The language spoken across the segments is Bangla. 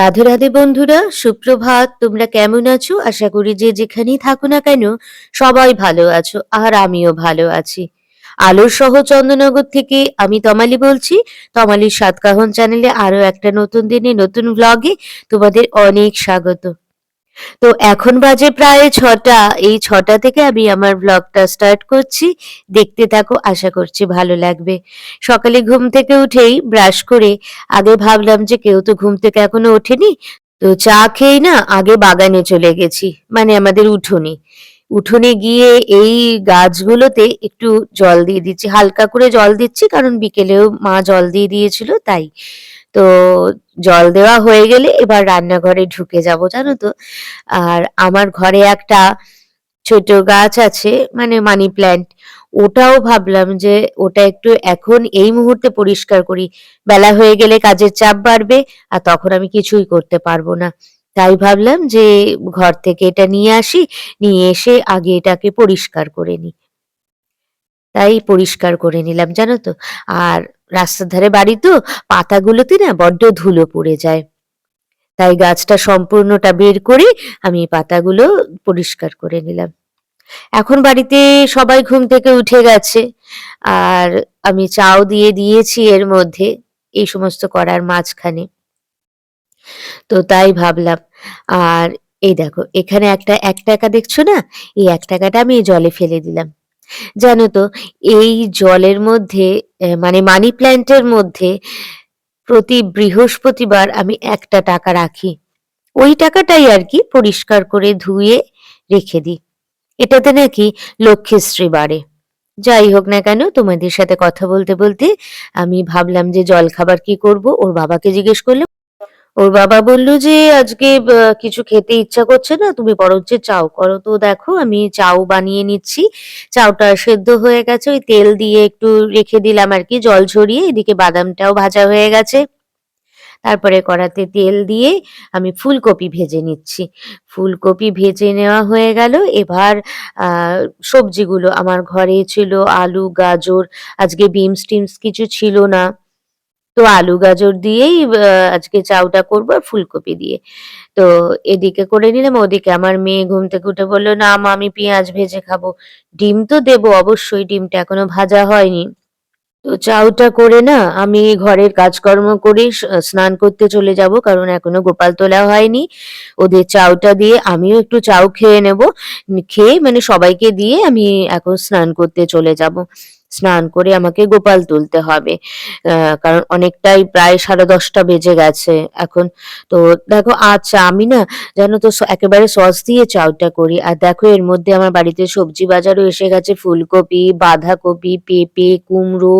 রাধে রাধে বন্ধুরা, সুপ্রভাত, তোমরা কেমন আছো? আশা করি যে যেখানেই থাকো না কেন, সবাই ভালো আছো আর আমিও ভালো আছি। আলোর সহ চন্দ্রনগর থেকে আমি তমালি বলছি। তমালির সাতকাহন চ্যানেলে আরও একটা নতুন দিনে নতুন ব্লগে তোমাদের অনেক স্বাগত। তো এখন বাজে প্রায় ছটা। এই ছটা থেকে আমি আমার ব্লগটা স্টার্ট করছি। দেখতে থাকো, আশা করছি ভালো লাগবে। সকালে ঘুম থেকে উঠেই ব্রাশ করে আগে ভাবলাম যে কেউ তো ঘুম থেকে এখনও ওঠেনি, তো চা খেয়ে না আগে বাগানে চলে গেছি। মানে আমাদের উঠোনে। উঠোনে গিয়ে এই গাছগুলোতে একটু জল দিয়ে দিচ্ছি, হালকা করে জল দিচ্ছি, কারণ বিকেলেও মা জল দিয়ে দিয়েছিল, তাই। তো জল দেওয়া হয়ে গেলে এবার রান্নাঘরে ঢুকে যাব, জানো তো। আর আমার ঘরে একটা ছোট গাছ আছে মানে মানি প্ল্যান্ট, ওটাও ভাবলাম যে ওটা একটু এখন এই মুহূর্তে পরিষ্কার করি। বেলা হয়ে গেলে কাজের চাপ বাড়বে, আর তখন আমি কিছুই করতে পারব না। তাই ভাবলাম যে ঘর থেকে এটা নিয়ে আসি, নিয়ে এসে আগে এটাকে পরিষ্কার করে নিই। তাই পরিষ্কার করে নিলাম, জানো তো? আর রাস্তার ধারে বাড়ি তো, পাতাগুলোতে না বড্ড ধুলো পড়ে যায়। তাই গাছটা সম্পূর্ণটা বের করে আমি পাতাগুলো পরিষ্কার করে নিলাম। এখন বাড়িতে সবাই ঘুম থেকে উঠে গেছে। আর আমি চাও দিয়ে দিয়েছি এর মধ্যে, এই সমস্ত করার মাঝখানে। তো তাই ভাবলাম। আর এই দেখো, এখানে একটা এক টাকা দেখছ না? এই এক টাকাটা আমি জলে ফেলে দিলাম। জানো তো, এই জলের মধ্যে মানে মানি প্ল্যান্টের মধ্যে প্রতি বৃহস্পতিবার আমি একটা টাকা রাখি। ওই টাকাটাই আর কি পরিষ্কার করে ধুয়ে রেখে দিই। এটাতে নাকি লক্ষ্মীশ্রী বাড়ে। যাই হোক না কেন, তোমাদের সাথে কথা বলতে বলতে আমি ভাবলাম যে জল খাবার কি করব? ওর বাবাকে জিজ্ঞেস করলে ওর বাবা বলল যে, আজকে কিছু খেতে ইচ্ছা করছে না, তুমি বরঞ্চ চাও করো। তো দেখো, আমি চাও বানিয়ে নিচ্ছি। চাউটা সেদ্ধ হয়ে গেছে, ওই তেল দিয়ে একটু রেখে দিলাম আর কি, জল ঝরিয়ে। এদিকে বাদামটাও ভাজা হয়ে গেছে। তারপরে কড়াতে তেল দিয়ে আমি ফুলকপি ভেজে নিচ্ছি। ফুলকপি ভেজে নেওয়া হয়ে গেল। এবার সবজিগুলো আমার ঘরে ছিল, আলু, গাজর, আজকে বিমস টিমস কিছু ছিল না। তো আলু গাজর দিয়েই আজকে চাউটা করব আর ফুলকপি দিয়ে। তো এদিকে করে নিলাম, ওদিকে আমার মেয়ে ঘুম থেকে উঠে বলল, না আমি পেঁয়াজ ভেজে খাব। ডিম তো দেবো, অবশ্যই ডিমটা এখনও ভাজা হয়নি। তো চাউটা করে না, আমি ঘরের কাজকর্ম করে স্নান করতে চলে যাব, কারণ এখনও গোপাল তোলা হয়নি। ওদের চাউটা দিয়ে আমিও একটু চাউ খেয়ে নেব। খেয়ে মানে সবাইকে দিয়ে আমি এখন স্নান করতে চলে যাব। স্নান করে আমাকে গোপাল তুলতে হবে। কারণ অনেকটাই প্রায় সাড়ে দশটা বেজে গেছে। এখন তো দেখো আচ্ছা আমি না জানো তো একেবারে সস দিয়ে চাউটা করি। আর দেখো এর মধ্যে আমার বাড়িতে সবজি বাজারও এসে গেছে, ফুলকপি, বাঁধাকপি, পেঁপে, কুমড়ো,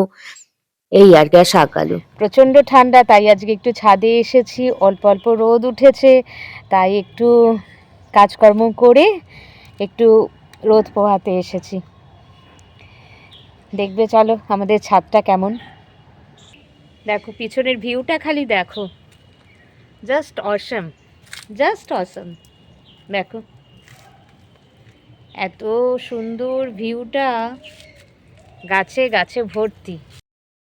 এই আর কি শাক আলু। প্রচণ্ড ঠান্ডা, তাই আজকে একটু ছাদে এসেছি, অল্প অল্প রোদ উঠেছে, তাই একটু কাজকর্ম করে একটু রোদ পোহাতে এসেছি। দেখবে, চলো, আমাদের ছাদটা কেমন। দেখো, পিছনের ভিউটা খালি দেখো। জাস্ট অসম জাস্ট অসম দেখো, এত সুন্দর ভিউটা গাছে গাছে ভর্তি।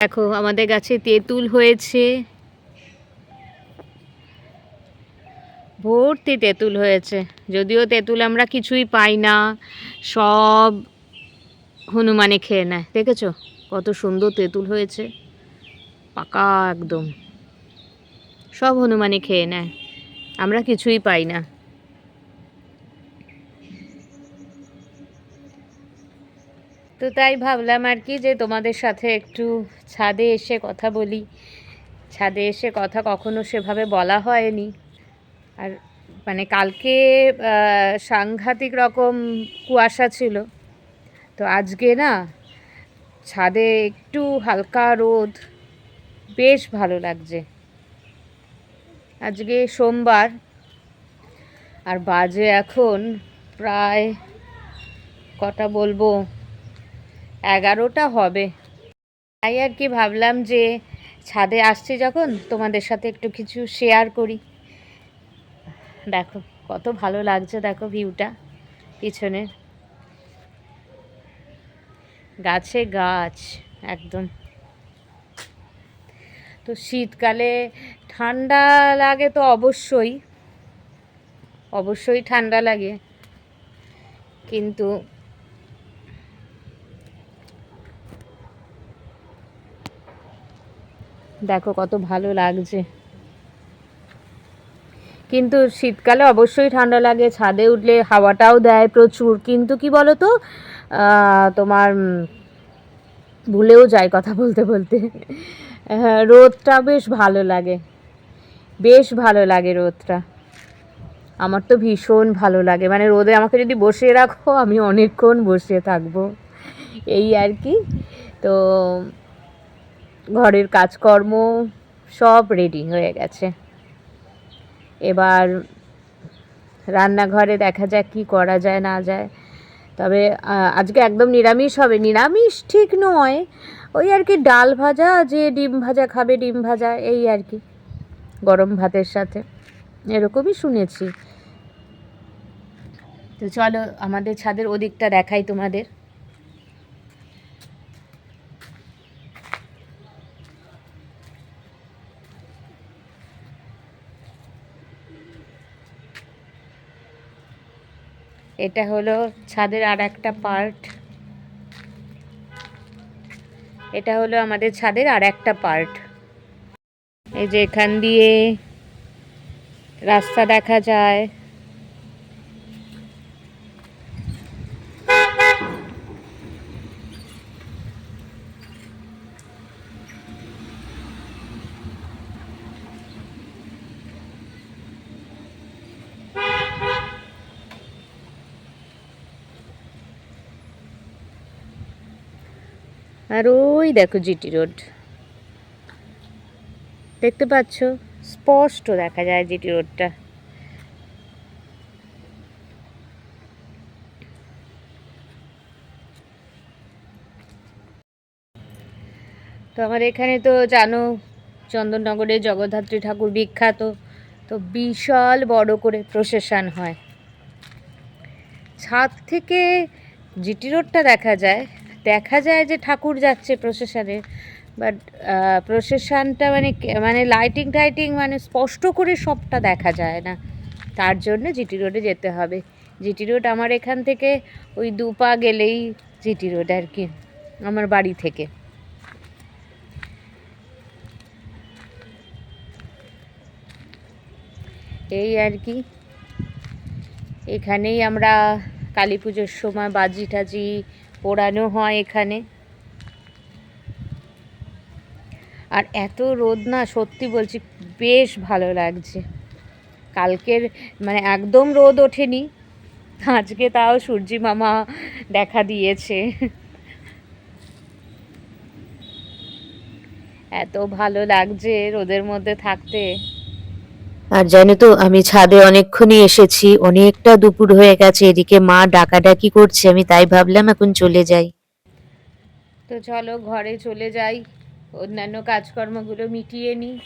দেখো, আমাদের গাছে তেঁতুল হয়েছে। ভর্তি তেঁতুল হয়েছে। যদিও তেঁতুল আমরা কিছুই পাই না, সব হনুমানে খেয়ে নেয়। দেখেছ? কত সুন্দর তেঁতুল হয়েছে। পাকা একদম। সব হনুমানে খেয়ে নেয়। আমরা কিছুই পাই না। তো তাই ভাবলাম আর কি যে তোমাদের সাথে একটু ছাদে এসে কথা বলি। ছাদে এসে কথা কখনো সেভাবে বলা হয়নি। আর মানে কালকে সাংঘাতিক রকম কুয়াশা ছিল। তো আজকে না ছাদে একটু হালকা রোদ, বেশ ভালো লাগছে। আজকে সোমবার, আর বাজে এখন প্রায় কটা বলব? এগারোটা হবে। তাই আর কি ভাবলাম যে ছাদে আসছি যখন, তোমাদের সাথে একটু কিছু শেয়ার করি। দেখো, কত ভালো লাগছে, দেখো ভিউটা পিছনে গাছে গাছ একদম। তো শীতকালে ঠান্ডা লাগে তো অবশ্যই অবশ্যই ঠান্ডা লাগে। কিন্তু দেখো কত ভালো লাগছে। কিন্তু শীতকালে অবশ্যই ঠান্ডা লাগে ছাদে উঠলে হাওয়াটাও দেয় প্রচুর। কিন্তু কি বলো তো আহ, তোমার ভুলেও যায় কথা বলতে বলতে। হ্যাঁ, রোদটা বেশ ভালো লাগে। বেশ ভালো লাগে রোদটা। আমার তো ভীষণ ভালো লাগে। মানে রোদে আমাকে যদি বসিয়ে রাখো আমি অনেকক্ষণ বসে থাকব। এই আর কি। তো ঘরের কাজকর্ম সব রেডি হয়ে গেছে। এবার রান্নাঘরে দেখা যাক কি করা যায় না যায়। তবে আজকে একদম নিরামিষ হবে। নিরামিষ ঠিক নয়। ওই আর কি ডাল ভাজা, যে ডিম ভাজা খাবে, ডিম ভাজা, এই আর কি। গরম ভাতের সাথে। এরকমই শুনেছি। তো চলো, আমাদের ছাদের ওদিকটা দেখাই তোমাদের। এটা হলো ছাদের আর একটা পার্ট এটা হলো আমাদের ছাদের আর একটা পার্ট এই যে এখান দিয়ে রাস্তা দেখা যায়। আর ওই দেখো জিটি রোড। দেখতে পাচ্ছ? স্পষ্ট দেখা যায় জিটি রোডটা। তো আমার এখানে তো জানো চন্দননগরে জগদ্ধাত্রী ঠাকুর বিখ্যাত। তো বিশাল বড় করে প্রসেশন হয়। ছাদ থেকে জিটি রোডটা দেখা যায়। দেখা যায় যে ঠাকুর যাচ্ছে প্রসেশনে বাট প্রসেশনটা মানে মানে লাইটিং টাইটিং মানে স্পষ্ট করে সবটা দেখা যায় না। তার জন্য জিটি রোডে যেতে হবে। জিটি রোড আমার এখান থেকে ওই দু পা গেলেই জিটি রোড আর কি, আমার বাড়ি থেকে। এই আর কি। এখানেই আমরা কালী পুজোর সময় বাজি টাজি পোড়ানো হয় এখানে। আর এত রোদ না, সত্যি বলছি, বেশ ভালো লাগছে। কালকের মানে একদম রোদ ওঠেনি, আজকে তাও সূর্যি মামা দেখা দিয়েছে। এত ভালো লাগছে রোদের মধ্যে থাকতে। আর জানো তো, আমি ছাদে অনেকক্ষণই এসেছি, অনেকটা দুপুর হয়ে গেছে, এদিকে মা ডাকাডাকি করছে, আমি তাই ভাবলাম এখন চলে যাই। তো চলো ঘরে চলে যাই, অন্যান্য কাজকর্মগুলো মিটিয়ে নিই।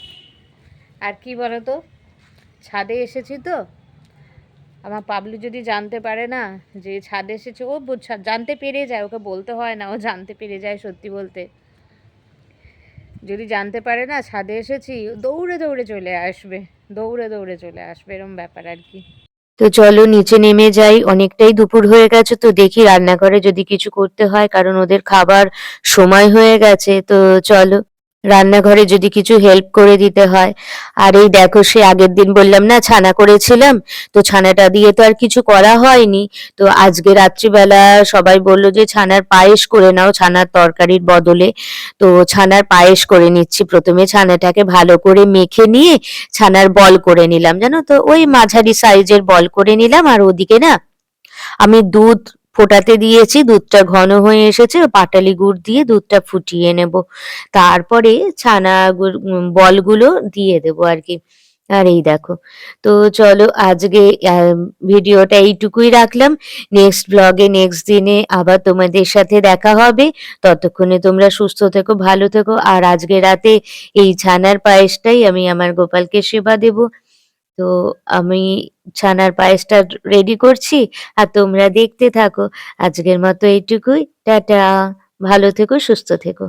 আর কি বলো তো ছাদে এসেছি তো। আমার পাবলু যদি জানতে পারে না যে ছাদে এসেছে, ও জানতে পেরে যায়, ওকে বলতে হয় না, ও জানতে পেরে যায় সত্যি বলতে। যদি জানতে পারে না, ছাদে এসেছি, দৌড়ে দৌড়ে চলে আসবে, দৌড়ে দৌড়ে চলে আসবে, এরম ব্যাপার আর কি। তো চলো নিচে নেমে যাই, অনেকটাই দুপুর হয়ে গেছে তো দেখি রান্নাঘরে যদি কিছু করতে হয়, কারণ ওদের খাবার সময় হয়ে গেছে, তো চলো। রান্নাঘরে যদি কিছু হেল্প করে দিতে হয়। আর এই দেখো, সে আগের দিন বললাম না, ছানা করেছিলাম। তো ছানাটা দিয়ে তো আর কিছু করা হয়নি। তো আজকে রাত্রিবেলা সবাই বলল যে, ছানার পায়েস করে নাও, ছানার তরকারির বদলে। তো ছানার পায়েস করে নিচ্ছি। প্রথমে ছানাটাকে ভালো করে মেখে নিয়ে ছানার বল করে নিলাম। জানো তো, ওই মাঝারি সাইজের বল করে নিলাম। আর ওদিকে না, আমি দুধ ফোটাতে দিয়েছি, দুধটা ঘন হয়ে এসেছে, পাটালি গুড় দিয়ে দুধটা ফুটিয়ে নেব। তারপরে ছানা বলগুলো দিয়ে দেবো আর কি। আর এই দেখো, তো চলো আজকে ভিডিওটা এইটুকুই রাখলাম। নেক্সট ব্লগে, নেক্সট দিনে আবার তোমাদের সাথে দেখা হবে। ততক্ষণে তোমরা সুস্থ থেকো, ভালো থেকো। আর আজকে রাতে এই ছানার পায়েসটাই আমি আমার গোপালকে সেবা দেব। তো আমি ছানার পায়েসটা রেডি করছি আর তোমরা দেখতে থাকো। আজকের মতো এইটুকুই। টাটা। ভালো থেকো, সুস্থ থেকো।